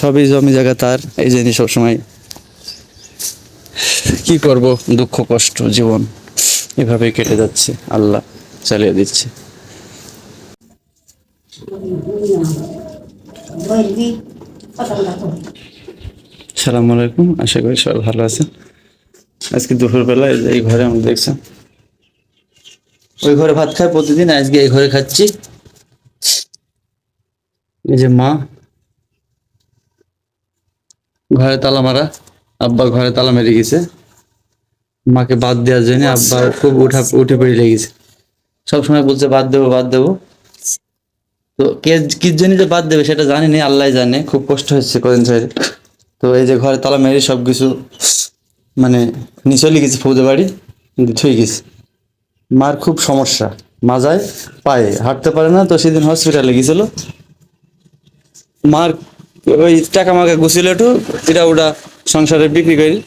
সবই জমি জায়গা তার, এই জন্য সবসময় কি করব? দুঃখ, কষ্ট, জীবন এভাবে কেটে যাচ্ছে। আল্লাহ চালিয়ে দিচ্ছে। সালাম আলাইকুম, আশা করি সবাই ভালো আছেন। আজকে দুপুরবেলা এই যে এই ঘরে আমরা দেখছেন ওই ঘরে ভাত খায় প্রতিদিন, আজকে এই ঘরে খাচ্ছি। এই যে মা ঘরে তালা মারা। আব্বা ঘরে তালা মেরে গেছে। মাকে বাদ দেওয়ার জন্য আব্বা খুব উঠা উঠে পড়ে লেগেছে। সবসময় বলছে বাদ দেবো বাদ দেবো। তো কে কি জন্য যে বাদ দেবে সেটা জানি না আল্লাহ জানে। খুব কষ্ট হচ্ছে কদিন ধরে। তো এই যে ঘরে তালা মেরে সব কিছু মানে নিচলে গেছে ফৌজে বাড়ি কিন্তু থুই গেছে। মার খুব সমস্যা। মাজায় পায়ে। হাঁটতে পারে না তো সেদিন হসপিটালে গেছিল। মার ওই টাকা মাকা গুছিল একটু এটা ওটা সংসারে বিক্রি করি।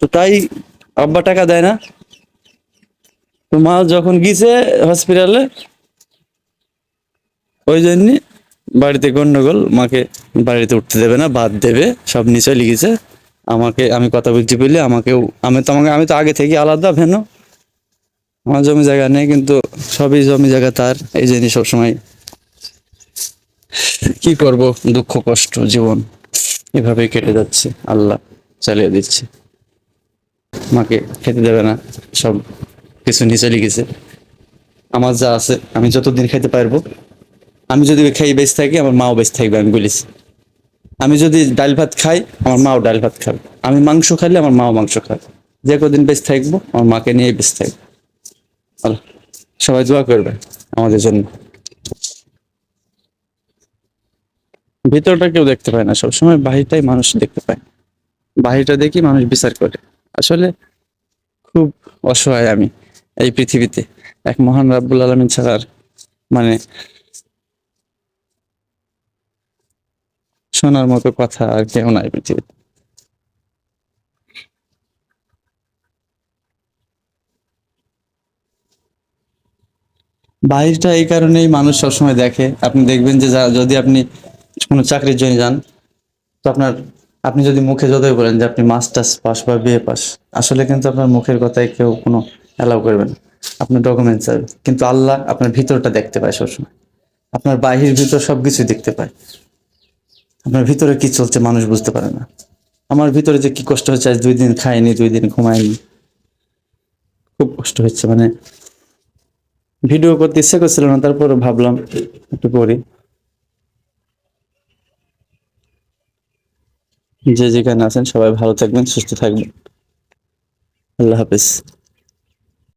তো তাই আব্বা টাকা দেয় না। তো মা যখন গিয়েছে হসপিটালে ওই জন্য বাড়িতে গন্ডগোল, মাকে বাড়িতে উঠতে দেবে না, বাদ দেবে, সব নিচে লিখেছে। আমাকে, আমি কথা বলছি বললে আমাকেও, আমি তো আমাকে, আমি তো আগে থেকে আলাদা ভেন। আমার জমি জায়গা নেই, কিন্তু সবই জমি জায়গা তার, এই জন্য সবসময় কি করব? দুঃখ, কষ্ট, জীবন এভাবে কেটে যাচ্ছে। আল্লাহ চালিয়ে দিচ্ছে। মাকে খেতে দেবে না, সব কিছু নিচে লিখেছে। আমার যা আছে, আমি যতদিন খেতে পারব, আমি যদি খাই বেশ থাকি, আমার মাও বেশ থাকবে, আমি বলেছি। আমি যদি ডাল ভাত খাই, আমার মাও ডাল ভাত খাবে। আমি মাংস খাইলে আমার মাও মাংস খাবে। যে কদিন বেশ থাকব, আমার মাকে নিয়ে বেশ থাকব। সবাই দোয়া করবে আমাদের জন্য। ভিতরটা কেউ দেখতে পায় না। সবসময় বাহিরটাই মানুষ দেখতে পায়। বাহিরটা দেখি মানুষ বিচার করে। আসলে খুব অসহায় আমি এই পৃথিবীতে। এক মহান রাব্বুল আলমিন ছাড়ার মানে শোনার মতো কথা আর কেউ নাই পৃথিবীতে। বাহিরটা এই কারণেই মানুষ সবসময় দেখে। আপনি দেখবেন যে যা- যদি আপনি কোনো চাকরির জন্য যান, তো আপনার, আপনি যদি মুখে যতই বলেন যে আপনি মাস্টার্স পাস বা বিএ পাস, আসলে কিন্তু আপনার মুখের কথায় কেউ কোনো অ্যালাউ করবে না। আপনার ডকুমেন্টস চাইবে কিন্তু আল্লাহ আপনার ভিতরটা দেখতে পায় সবসময়। আপনার বাহির ভিতর সব কিছুই দেখতে পায়। আপনার ভিতরে কি চলছে মানুষ বুঝতে পারে না। আমার ভিতরে যে কি কষ্ট হচ্ছে, আজ দুই দিন খাইনি, দুই দিন ঘুমাইনি। খুব কষ্ট হচ্ছে মানে ভিডিও করতে ইচ্ছে করছিল না তারপরে ভাবলাম একটু করি। যে যেখানে আছেন সবাই ভালো থাকবেন সুস্থ থাকবেন। আল্লাহ হাফেজ।